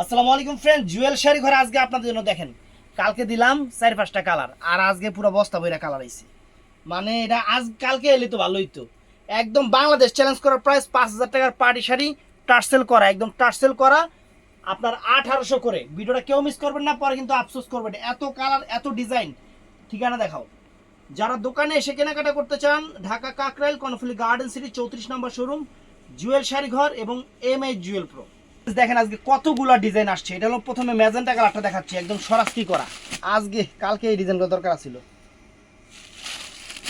আসসালামু আলাইকুম ফ্রেন্ড জুয়েল শাড়ি ঘরে আজকে আপনাদের জন্য দেখেন। কালকে দিলাম চার পাঁচটা কালার আর আজকে পুরো বস্তা বইরা কালার আইছে। মানে এটা আজ, কালকে এলে তো ভালোই তো। একদম বাংলাদেশ চ্যালেঞ্জ করার প্রাইস পাঁচ হাজার টাকার পার্টি শাড়ি টার্সেল করা, একদম টার্সেল করা। আপনার আঠারোশো করে। ভিডিওটা কেউ মিস করবেন না, পরে কিন্তু আফসোস করবেন। এত কালার এত ডিজাইন ঠিকানা দেখাও। যারা দোকানে এসে কেনাকাটা করতে চান, ঢাকা কাকরাইল কর্নফুলি গার্ডেন সিটি চৌত্রিশ নম্বর শোরুম জুয়েল শাড়ি ঘর এবং এম জুয়েল প্রো দেখেন আজকে কতগুলা ডিজাইন আসছে। এটা হলো প্রথমে ম্যাজেন্টা কালারটা দেখাচ্ছি, একদম সরাসরি করা। আজকে, কালকে এই ডিজাইনগুলো দরকার ছিল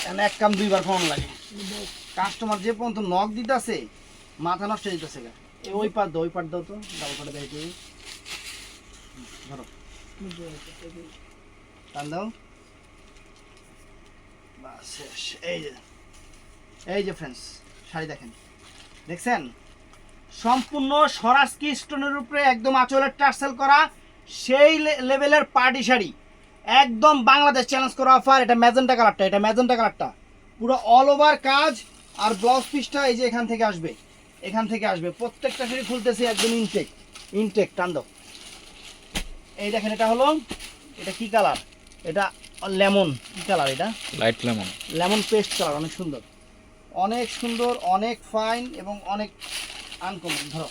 এখানে এক কাম দুইবার ফোন লাগে। কাস্টমার যে পর্যন্ত নখ দিতেছে, মাথা নষ্ট হয়ে। এই ওই পার দাও, ওই পার দাও তো ডাবল পাটে দেয় তুই ধরো। টান দাও। বাস, শেষ। এই যে এই যে ফ্রেন্ডস শাড়ি দেখেন। দেখছেন? সম্পূর্ণ স্বরাজকি স্টোনের উপরে একদম আঁচলের টার্সেল করা সেই লেভেলের পার্টি শাড়ি। একদম বাংলাদেশ চ্যালেঞ্জ করা অফার এটা ম্যাজেন্টা কালারটা এটা ম্যাজেন্টা কালারটা। পুরো অল ওভার কাজ আর ব্লাউজ পিসটা এই যে এখান থেকে আসবে এখান থেকে আসবে। প্রত্যেকটা শাড়ি খুলতেছে একদম ইনটেক ইনটেক টান দাও। এই দেখেন এটা হলো এটা কি কালার এটা লেমন কি কালার এটা? Light lemon lemon paste colour অনেক সুন্দর। অনেক সুন্দর অনেক ফাইন এবং অনেক আনকমন, ধরো।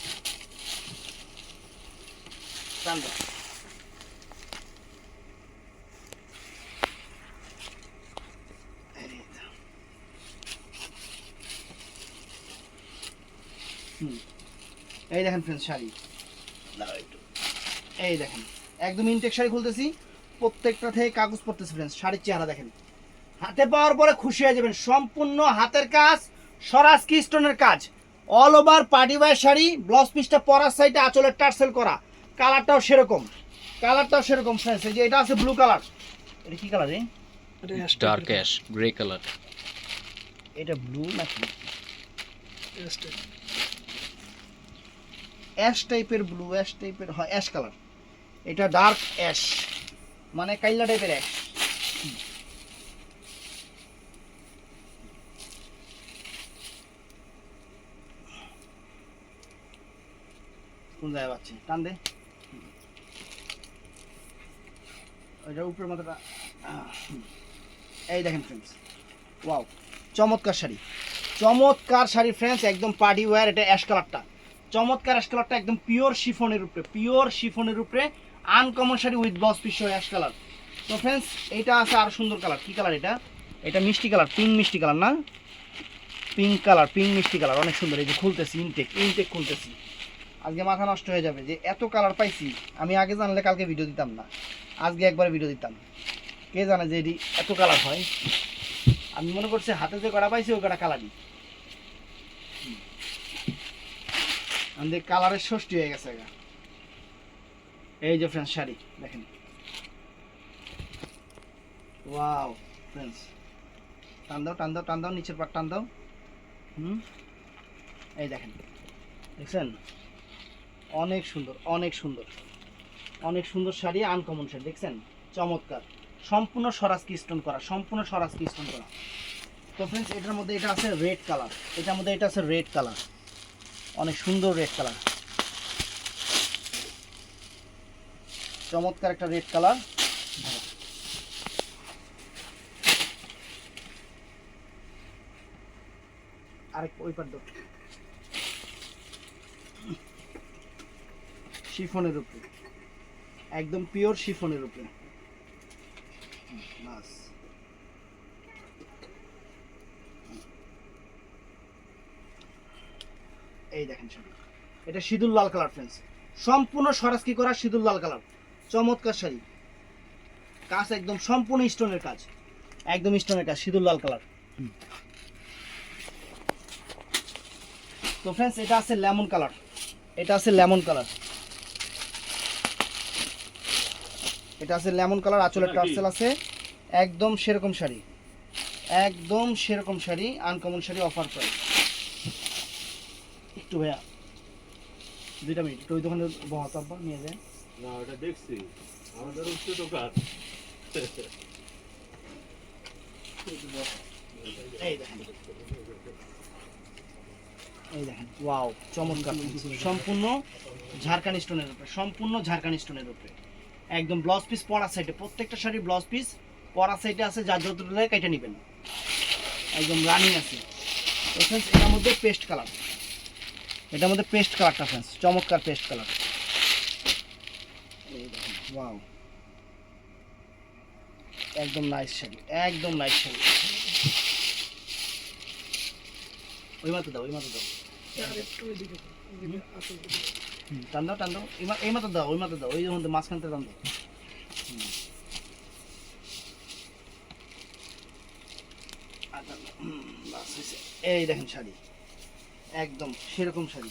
এই দেখেন ফ্রেন্ডস শাড়ি। এই দেখেন, একদম ইনটেক শাড়ি খুলতেছি, প্রত্যেকটা থেকে কাগজ পড়তেছে ফ্রেন্ডস শাড়ির চেহারা দেখেন। হাতে পাওয়ার পরে খুশি হয়ে যাবেন, সম্পূর্ণ হাতের কাজ, স্বরাজ কি স্টোনের কাজ। All over party wear sari blouse পিসটা পরার সাইডে আঁচলের টার্সেল করা। কালারটাও সেরকম। কালারটাও সেরকম ফ্রেন্ডস এই যে এটা আছে ব্লু কালার এটা কি কালার রে? ডার্ক অ্যাশ গ্রে কালার এটা ব্লু নাকি? অ্যাশ টাইপের ব্লু অ্যাশ টাইপের হয় অ্যাশ কালার এটা ডার্ক অ্যাশ মানে কাইলা টাইপের অ্যাশ কোন জায়গায় পাচ্ছে? টান দে। ওইটার উপরের মাথাটা। এই দেখেন ফ্রেন্ডস ওয়াও চমৎকার শাড়ি। চমৎকার শাড়ি ফ্রেন্ডস একদম পার্টি ওয়্যার এটা অ্যাশ কালারটা চমৎকার অ্যাশ কালারটা একদম পিওর শিফনের উপরে পিওর শিফনের উপরে uncommon sari with blouse piece ash colour তো ফ্রেন্ডস এইটা আছে আরও সুন্দর কালার কি কালার এটা? এটা মিষ্টি কালার পিঙ্ক মিষ্টি কালার না? পিঙ্ক কালার পিঙ্ক মিষ্টি কালার অনেক সুন্দর। এই যে খুলতেছি ইনটেক ইনটেক খুলতেছি। আজকে মাথা নষ্ট হয়ে যাবে যে এত কালার পাইছি, আমি আগে জানলে কালকে ভিডিও দিতাম না। আজকে একবার ভিডিও দিতাম। কে জানে যে এটি এত কালার হয়? আমি মনে করছি হাতে যে কটা পাইছি ওই কটা কালারই আমাদের কালারের ষষ্ঠী হয়ে গেছে। এই যে ফ্রেন্ডস শাড়ি, দেখেন। ওয়াও ফ্রেন্ডস টান দাও টান দাও টান দাও, নিচের পাট টান দাও। হুম। এই দেখেন। দেখছেন? অনেক সুন্দর অনেক সুন্দর। অনেক সুন্দর শাড়ি আনকমন শাড়ি, দেখছেন? চমৎকার। সম্পূর্ণ স্বরাজ কি স্টোন করা, সম্পূর্ণ স্বরাজ কি স্টোন করা। তো ফ্রেন্ডস এটার মধ্যে এটা আছে রেড কালার এটার মধ্যে এটা আছে রেড কালার অনেক সুন্দর রেড কালার চমৎকার একটা রেড কালার আরেক ওই পার শিফনের উপরে। একদম পিওর শিফনের উপরে। এই দেখেন শাড়ি এটা সিঁদুর লাল কালার ফ্রেন্ডস সম্পূর্ণ সরাসকি করা সিঁদুর লাল কালার। চমৎকার শাড়ি। কাজ একদম সম্পূর্ণ স্টোনের কাজ। একদম স্টোনের কাজ, সিঁদুর লাল কালার। তো ফ্রেন্ডস এটা আছে লেমন কালার এটা আছে লেমন কালার এটা আছে লেমন কালার আঁচলের টার্সেল আছে। একদম সেরকম শাড়ি। একদম সেরকম sari uncommon sari offer price. একটু ভাইয়া দুইটা মিনিট ওই দোকানে বহাত নিয়ে যায় না ওটা দেখছি। আমাদের হচ্ছে দোকান। এই দেখেন। ওয়াও চমৎকার। সম্পূর্ণ ঝাড়খান স্টোনের উপরে সম্পূর্ণ ঝাড়খান স্টোনের উপরে। একদম ব্লাউজ পিস পরা সাইডে প্রত্যেকটা শাড়ি ব্লাউজ পিস পরা সাইডে আছে, যার যতটুকু লাগে কেটে নেবেন। একদম রানিং আছে। তো এটার মধ্যে পেস্ট কালার এটার মধ্যে পেস্ট কালারটা ফ্রেন্ডস চমৎকার পেস্ট কালার ওয়াও একদম নাইস শাড়ি, একদম নাইস শাড়ি। ওই মাত্র দাও ওই মাত্র দাও টান দাও টান দাও এই মা- এই মাত্র দাও ওই মাত্র দাও ওই মধ্যে মাঝখানতে টান দাও। এই দেখেন শাড়ি। একদম সেরকম শাড়ি।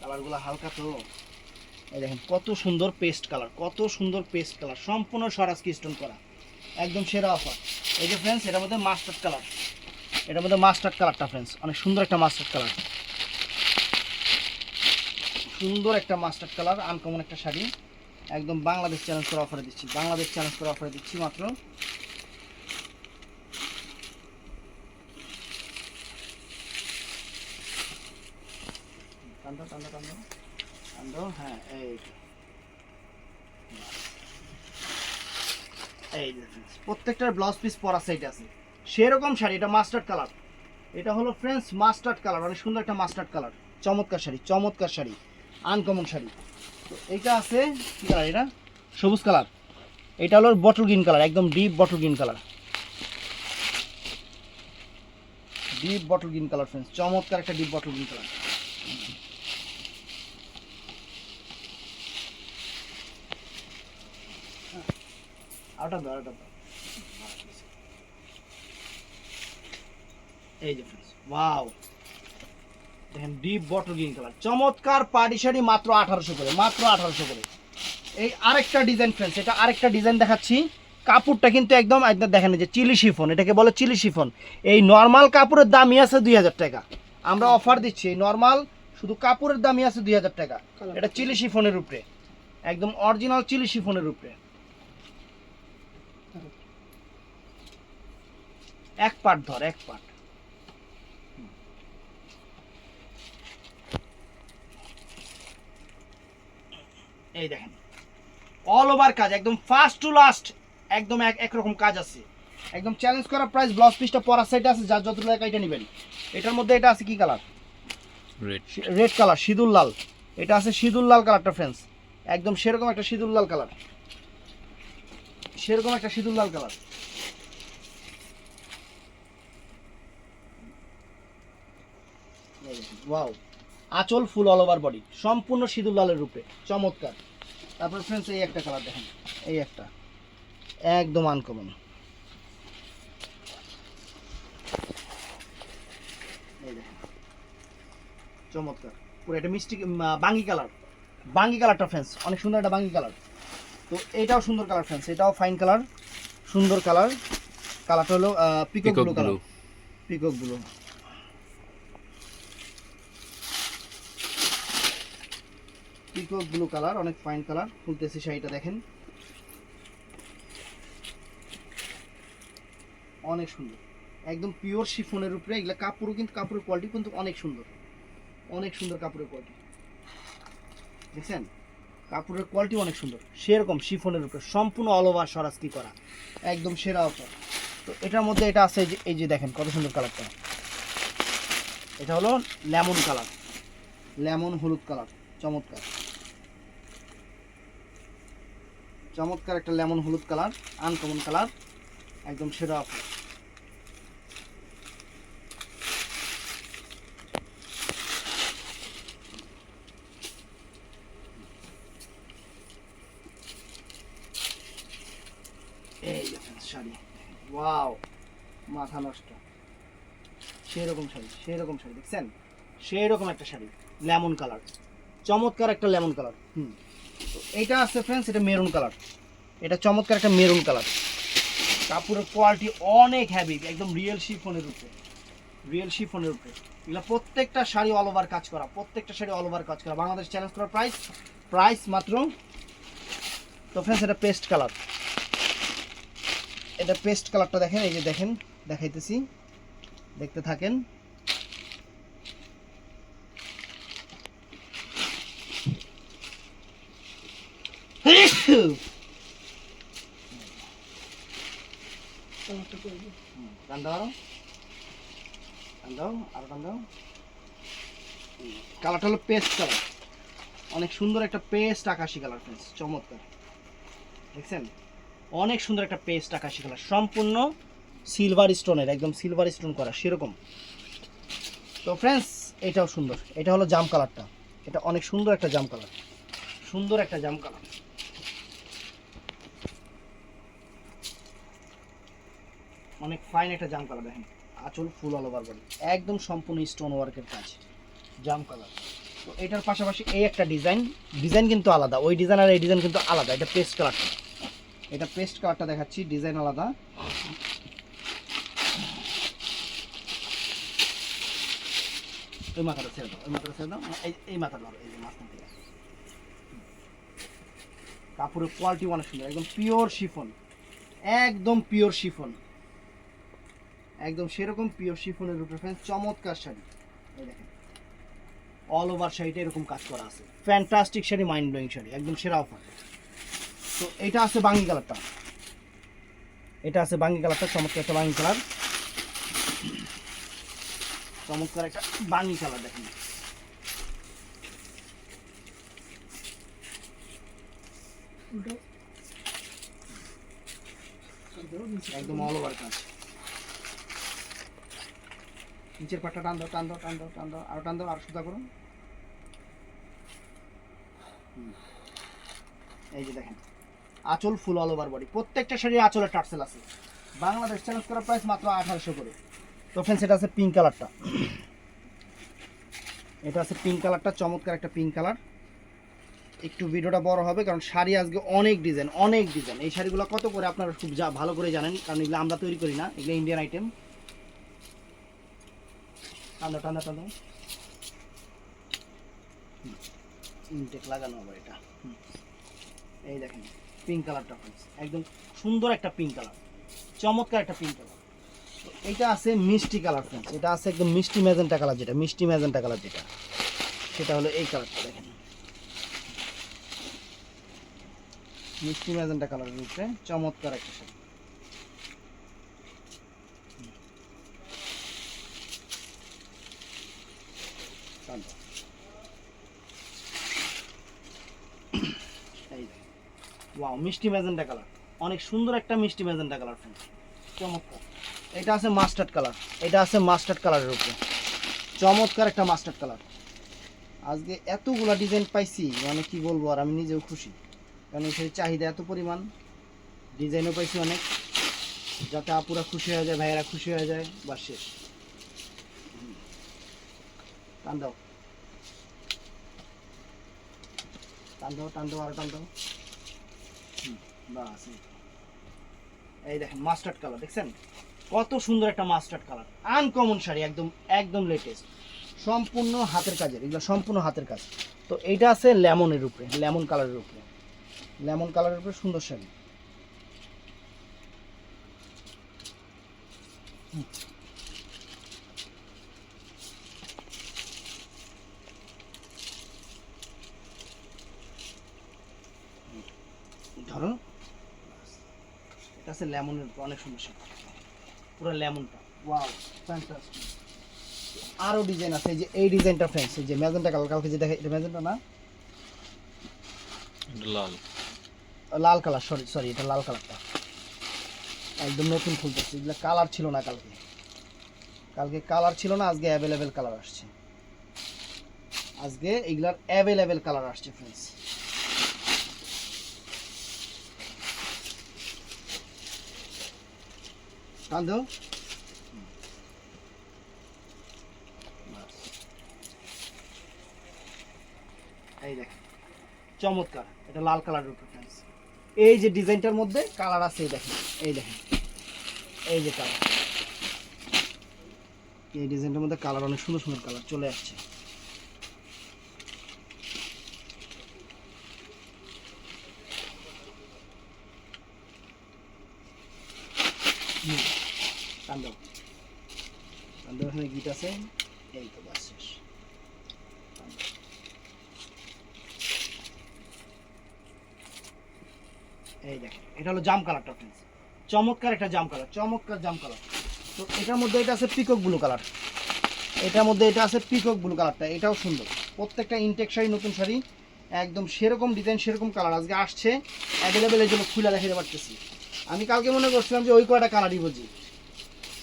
কালারগুলো হালকা তো। এই দেখেন, কত সুন্দর পেস্ট কালার, কত সুন্দর পেস্ট কালার। সম্পূর্ণ স্বরাজ স্টোন করা। একদম সেরা অফার এই যে ফ্রেন্ডস এটার মধ্যে মাস্টার্ড কালার এটার মধ্যে মাস্টার্ড কালারটা ফ্রেন্ডস অনেক সুন্দর একটা মাস্টার্ড কালার সুন্দর একটা মাস্টার্ড কালার আনকমন একটা শাড়ি। একদম বাংলাদেশ চ্যালেঞ্জ করে অফারে দিচ্ছি। বাংলাদেশ চ্যালেঞ্জ করে অফারে দিচ্ছি মাত্র। হ্যাঁ। এই প্রত্যেকটার ব্লাউজ পিস পরা সাইড আছে। সেরকম শাড়ি, এটা মাস্টার্ড কালার এটা হলো ফ্রেন্ডস মাস্টার্ড কালার অনেক সুন্দর একটা মাস্টার্ড কালার চমৎকার শাড়ি চমৎকার শাড়ি। আনকমন শাড়ি। তো এইটা আছে, কি কালার এটা? সবুজ কালার। এটা হলো বটল গ্রিন কালার, একদম deep bottle green colour. Deep bottle green colour friends চমৎকার একটা ডিপ বটল গ্রিন কালার। দাও এই যে ফ্রেন্ডস ওয়াও দেখেন ডিপ বটল গ্রিন কালার চমৎকার পাটি শাড়ি মাত্র আঠারোশো করে মাত্র আঠারোশো করে। এই আরেকটা ডিজাইন ফ্রেন্ডস এটা আরেকটা ডিজাইন দেখাচ্ছি। কাপড়টা কিন্তু একদম একদম দেখেন যে চিলি শিফন এটাকে বলে চিলি শিফন। এই নর্মাল কাপড়ের দামই আছে দুই হাজার টাকা। আমরা অফার দিচ্ছি এই নর্মাল শুধু কাপড়ের দামই আছে দুই হাজার টাকা। এটা চিলি শিফনের উপরে। একদম অরিজিনাল চিলি শিফনের উপরে। এক পাট ধর এক পাট এই দেখেন। অল ওভার কাজ একদম ফার্স্ট টু লাস্ট একদম এক একরকম কাজ আছে। একদম চ্যালেঞ্জ করা প্রাইস ব্লাউজ পিসটা পরার সাইডে আছে যার যত টাকা এটা নেবেন। এটার মধ্যে এটা আছে কি কালার রেড রেড কালার সিঁদুর লাল। এটা আছে সিঁদুর লাল কালারটা ফ্রেন্ডস একদম সেরকম একটা সিঁদুর লাল কালার সেরকম একটা সিঁদুর লাল কালার ওয়াও আঁচল ফুল অল ওভার বডি সম্পূর্ণ সিঁদুর লালের রূপে চমৎকার। তারপর ফ্রেন্ডস এই একটা কালার দেখেন এই একটা একদম আনকমন চমৎকার। পুরো এটা মিষ্টি বাঙ্গি কালার বাঙ্গি কালারটা ফ্রেন্ডস অনেক সুন্দর একটা বাঙ্গি কালার তো এটাও সুন্দর কালার ফ্রেন্ডস এটাও ফাইন কালার সুন্দর কালার কালারটা হলো peacock blue colour peacock blue peacock blue colour অনেক ফাইন কালার খুলতেছি শাড়িটা দেখেন। অনেক সুন্দর। একদম পিওর শিফনের উপরে, এগুলা কাপড়ও কিন্তু কাপড়ের কোয়ালিটি কিন্তু অনেক সুন্দর। অনেক সুন্দর কাপড়ের কোয়ালিটি দেখছেন? কাপড়ের কোয়ালিটি অনেক সুন্দর। সেরকম শিফনের উপরে, সম্পূর্ণ অল ওভার সরাসরি করা। একদম সেরা অফার তো এটার মধ্যে এটা আছে যে- এই যে দেখেন কত সুন্দর কালারটা এটা হলো লেমন কালার। লেমন হলুদ কালার, চমৎকার। চমৎকার একটা লেমন হলুদ কালার আনকমন কালার, একদম সেরা অফার শাড়ি। ওয়াও মাথা নষ্ট। সেরকম শাড়ি সেরকম শাড়ি, দেখছেন? সেরকম একটা শাড়ি, লেমন কালার। চমৎকার একটা লেমন কালার। হুম। তো এইটা আছে ফ্রেন্ডস এটা মেরুন কালার এটা চমৎকার একটা মেরুন কালার কাপড়ের কোয়ালিটি অনেক হ্যাভি একদম রিয়েল শিফনের উপরে। রিয়েল শিফনের উপরে। এগুলো প্রত্যেকটা শাড়ি অল ওভার কাজ করা, প্রত্যেকটা শাড়ি অল ওভার কাজ করা। বাংলাদেশ চ্যালেঞ্জ করার প্রাইস প্রাইস মাত্র, তো ফ্রেন্ডস এটা পেস্ট কালার এটা পেস্ট কালারটা দেখেন, এই যে দেখেন, দেখাইতেছি। দেখতে থাকেন। দাও আরও কালারটা হলো পেস্ট কালার অনেক সুন্দর একটা পেস্ট আকাশি কালার ফ্রেন্ডস চমৎকার। দেখছেন? অনেক সুন্দর একটা পেস্ট আকাশি কালার সম্পূর্ণ সিলভার স্টোনের একদম সিলভার স্টোন করা, সেরকম। তো ফ্রেন্ডস এটাও সুন্দর। এটা হলো জাম কালারটা এটা অনেক সুন্দর একটা জাম কালার সুন্দর একটা জাম কালার অনেক ফাইন একটা জাম কালার দেখেন। আঁচল ফুল অল ওভার বডি একদম সম্পূর্ণ স্টোন ওয়ার্কের কাজ। জাম কালার তো এটার পাশাপাশি এই একটা ডিজাইন ডিজাইন কিন্তু আলাদা। ওই ডিজাইন আর এই ডিজাইন কিন্তু আলাদা। এটা পেস্ট কালারটা এটা পেস্ট কালারটা দেখাচ্ছি। ডিজাইন আলাদা। ওই মাথাটা ছেড়ে দাও। ওই মাথাটা ছেড়ে দাও। এই মাথাটা এই যে কাপড়ের কোয়ালিটি অনেক সুন্দর। একদম পিওর শিফন একদম পিওর শিফন একদম সেরকম পিওর শিফনের উপরে ফ্রেন্ড চমৎকার শাড়ি। অল ওভার শাড়িটা এরকম কাজ করা আছে। Fantastic sari mind blowing sari, একদম সেরা অফার তো এটা আছে বাঙ্গি কালারটা। এটা আছে বাঙ্গি কালারটা, চমৎকার একটা বাঙ্গি কালার। চমৎকার একটা বাঙ্গি কালার, দেখেন। একদম অল ওভার কাজ। নিচের পাটটা টান দাও টান দাও টান দাও টান দাও, আরও টান দাও, আর সুদা করুন এই যে দেখেন, আঁচল ফুল অল ওভার বডি প্রত্যেকটা শাড়ির আঁচলের টার্সেল আছে। বাংলাদেশ চ্যালেঞ্জ করার প্রাইস মাত্র আঠারোশো করে। তো ফ্রেন্ডস এটা আছে পিঙ্ক কালারটা এটা আছে পিঙ্ক কালারটা চমৎকার একটা পিঙ্ক কালার একটু ভিডিওটা বড় হবে, কারণ শাড়ি আজকে অনেক ডিজাইন অনেক ডিজাইন এই শাড়িগুলো কত করে আপনারা খুব ভালো করে জানেন, কারণ এগুলো আমরা তৈরি করি না, এগুলো ইন্ডিয়ান আইটেম টান্দা টান্দা টান্দা ইনটেক লাগানো হবে এটা। এই দেখেন পিঙ্ক কালারটা ফ্রেন্ডস একদম সুন্দর একটা পিঙ্ক কালার চমৎকার একটা পিঙ্ক কালার এটা আছে মিষ্টি কালার ফ্রেন্ডস এটা আছে একদম মিষ্টি ম্যাজেন্টা কালার যেটা, মিষ্টি ম্যাজেন্টা কালার যেটা। সেটা হলো এই কালারটা দেখেন। মিষ্টি ম্যাজেন্টা কালারের উপরে চমৎকার একটা শাড়ি টান দাও। এই দেখেন ওয়াও মিষ্টি ম্যাজেন্টা কালার। অনেক সুন্দর একটা মিষ্টি ম্যাজেন্টা কালার চমৎকার। এটা আছে মাস্টার্ড কালার। এটা আছে মাস্টার্ড কালারের উপরে। চমৎকার একটা মাস্টার্ড কালার। আজকে এতগুলা ডিজাইন পাইছি মানে কি বলব, আর আমি নিজেও খুশি। কারণ সেই চাহিদা এত পরিমাণ। ডিজাইনও পাইছি অনেক। যাতে আপুরা খুশি হয়ে যায়, ভাইয়েরা খুশি হয়ে যায় বা শেষ। দাও। টান দাও আরও দাও। বাস। এই। দেখেন মাস্টার্ড কালার দেখছেন? কত সুন্দর একটা মাস্টার্ড কালার আনকমন শাড়ি, একদম একদম লেটেস্ট সম্পূর্ণ হাতের কাজের, এগুলো সম্পূর্ণ হাতের কাজ। তো এইটা আছে লেমনের উপরে, লেমন কালারের উপরে। লেমন কালারের উপরে সুন্দর শাড়ি হুম। ধরো এটা আছে লেমনের অনেক শাড়ি পুরো লেমনটা। ওয়াও ফ্যান্টাস্টিক আরও ডিজাইন আছে এই যে এই ডিজাইনটা ফ্রেন্ডস এই যে ম্যাজেন্টা কালার কালকে যে দেখে এটা ম্যাজেন্টা না? লাল। লাল কালার সরি সরি এটা লাল কালারটা। একদম নতুন খুলতেছে এগুলো কালার ছিল না কালকে। কালকে কালার ছিল না আজকে অ্যাভেলেবেল কালার আসছে। আজকে এগুলার অ্যাভেলেবেল কালার আসছে ফ্রেন্ডস কান এই দেখেন, চমৎকার, এটা লাল ফ্রেন্ডস এই যে ডিজাইনটার মধ্যে কালার আছে, এই দেখেন এই দেখেন, এই যে কালার। এই ডিজাইনটার মধ্যে কালার, অনেক সুন্দর সুন্দর কালার চলে আসছে হুম, টান দাও টান দাও এখানে গিট আছে? এই তো, বাস শেষ। এই দেখেন, এটা হলো জাম কালারটা ফ্রেন্ডস চমৎকার একটা জাম কালার, চমৎকার জাম কালার। তো এটার মধ্যে এটা আছে পিকক ব্লু কালার এটার মধ্যে এটা আছে পিকক ব্লু কালারটা এটাও সুন্দর। প্রত্যেকটা ইনটেক শাড়ি, নতুন শাড়ি, একদম সেরকম ডিজাইন সেরকম কালার আজকে আসছে। অ্যাভেলেবেল এই জন্য খুলে দেখাতে পারতেছি। আমি কালকে মনে করছিলাম যে ওই কয়টা কালারই বুঝি।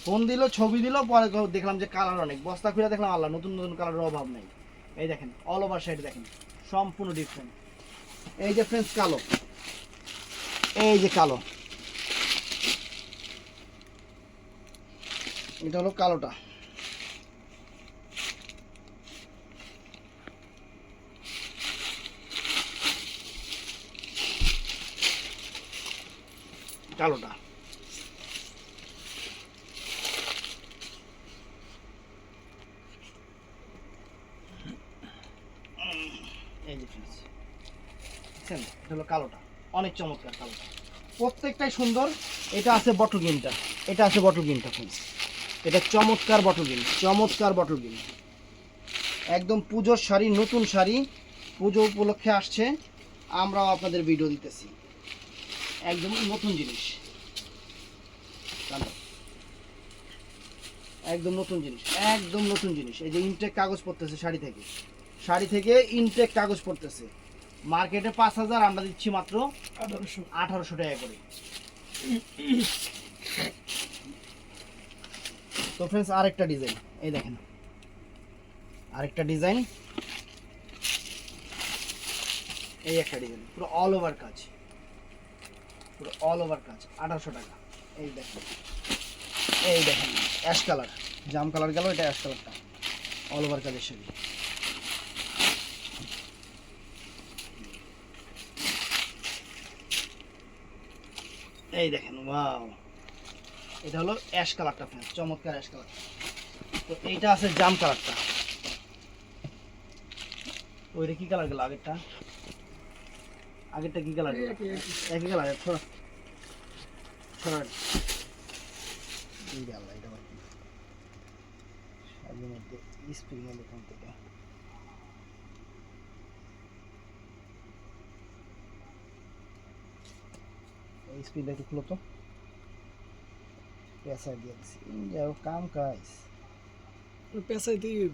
ফোন দিল, ছবি দিল, পরে দেখলাম যে কালার অনেক। বস্তা খুলে দেখলাম, আল্লাহ, নতুন নতুন কালারের অভাব নেই। এই দেখেন অল ওভার সাইড দেখেন, সম্পূর্ণ ডিফারেন্ট এই যে ফ্রেন্ডস কালো। এই যে কালো। এটা হলো কালোটা। কালোটা এই যে friends, দেখছেন হলো কালোটা। অনেক চমৎকার কালোটা। প্রত্যেকটাই সুন্দর। এটা আছে বটল গিনটা এটা আছে বটল গিনটা ফ্রেন্ডস এটা চমৎকার বটল গিন চমৎকার বটল গিন একদম পুজোর শাড়ি, নতুন শাড়ি। পুজো উপলক্ষে আসছে। আমরাও আপনাদের ভিডিও দিতেছি। একদম নতুন জিনিস। একদম নতুন জিনিস। একদম নতুন জিনিস। এই যে ইনটেক কাগজ পড়তেছে শাড়ি থেকে। শাড়ি থেকে ইনটেক কাগজ পড়তেছে। মার্কেটে পাঁচ হাজার আমরা দিচ্ছি মাত্র আঠারোশো। আঠারোশো টাকা করে। তো ফ্রেন্ডস আরেকটা ডিজাইন এই দেখেন। আরেকটা ডিজাইন এই একটা ডিজাইন পুরো অল ওভার কাজ। পুরো অল ওভার কাজ। আঠারোশো টাকা। এই দেখেন। এই দেখেন। অ্যাশ কালার জাম কালার গেল এটা অ্যাশ কালারটা অল ওভার কাজের শাড়ি। এই দেখেন ওয়াও এটা হলো অ্যাশ কালারটা ফ্রেন্ড চমৎকার অ্যাশ কালার তো এইটা আছে জাম কালারটা ওইটা কি কালার গেল আগেরটা? আগেরটা কি কালার গেল? একই কালার ছড়া। ছড়া। আল্লাহ এটা মধ্যে স্প্রিং থেকে। এই স্প্রিংটা একটু খুলো তো পেঁচা দিয়ে দিছি যাও কাম কাজ পেঁচাই দিয়ে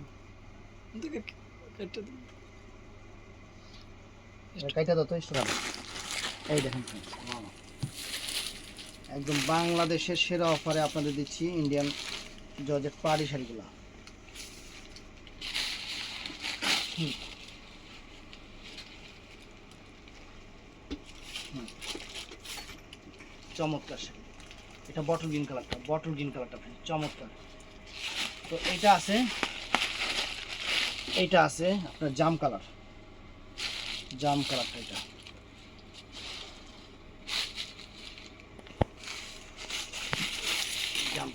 কাইটা দত স্টোর এই দেখেন. একদম বাংলাদেশের সেরা অফারে আপনাদের দিচ্ছি ইন্ডিয়ান জর্জেট পাড়ি শাড়িগুলো। হুম। চমৎকার শাড়ি। এটা বটল গ্রিন কালারটা বটল গ্রিন কালারটা friends, চমৎকার। তো এটা আছে এইটা আছে আপনার জাম কালার জাম কালারটা এটা। জাম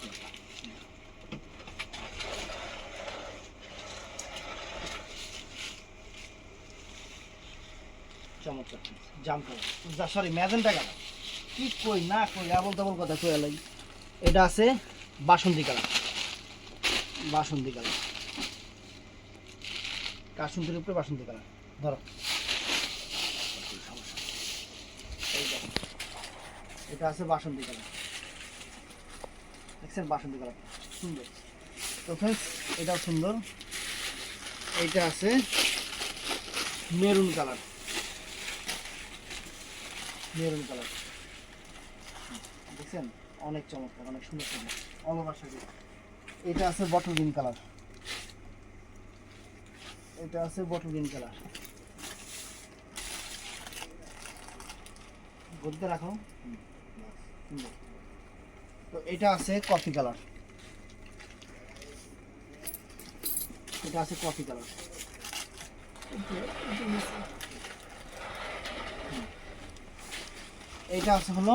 চমৎকার জাম কালার সরি ম্যাজেন্টা কালার কি কই, না কই আবল তাবল কথা কই এলাই এটা আছে বাসন্তী কালার। বাসন্তী কালার। কাসুন্তির উপরে বাসন্তী কালার। ধরো। এটা আছে বাসন্তী কালার। দেখছেন বাসন্তী কালার? সুন্দর। তো ফ্রেন্ডস এটাও সুন্দর। এইটা আছে মেরুন কালার। Maroon colour. দেখছেন? অনেক চমৎকার, অনেক সুন্দর সুন্দর। অলওভার শাড়ি। এটা আছে বটল গ্রিন কালার এটা আছে বটল গ্রিন কালার গদ্যে রাখো। তো এটা আছে কফি কালার এটা আছে কফি কালার এটা আছে হলো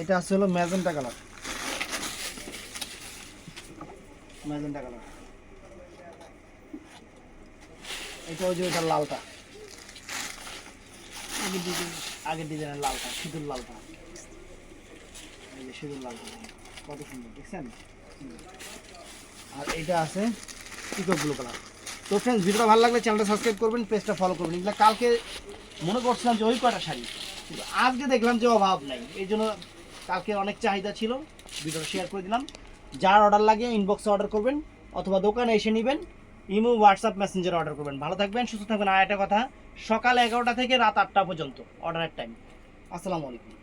এটা আছে হলো ম্যাজেন্টা কালার। Magenta colour. এটা ওই যে ওইটা লালটা আগের দিকে আগের ডিজাইনের লালটা, সিঁদুর লালটা। এই যে সিঁদুর লালটা, কত সুন্দর, দেখছেন? আর এটা আছে পিকক ব্লু কালার। তো ফ্রেন্ডস ভিডিওটা ভালো লাগলে চ্যানেলটা সাবস্ক্রাইব করবেন পেজটা ফলো করবেন। এগুলো কালকে মনে করছিলাম যে ওই কটা শাড়ি, কিন্তু আজকে দেখলাম যে অভাব নাই। এই জন্য কালকে অনেক চাহিদা ছিল, ভিডিওটা শেয়ার করে দিলাম। যার অর্ডার লাগে ইনবক্সে অর্ডার করবেন, অথবা দোকানে এসে নেবেন, ইমো হোয়াটসঅ্যাপ মেসেঞ্জারে অর্ডার করবেন। ভালো থাকবেন, সুস্থ থাকবেন। আর একটা কথা, সকাল এগারোটা থেকে রাত আটটা পর্যন্ত অর্ডারের টাইম আসসালামু আলাইকুম।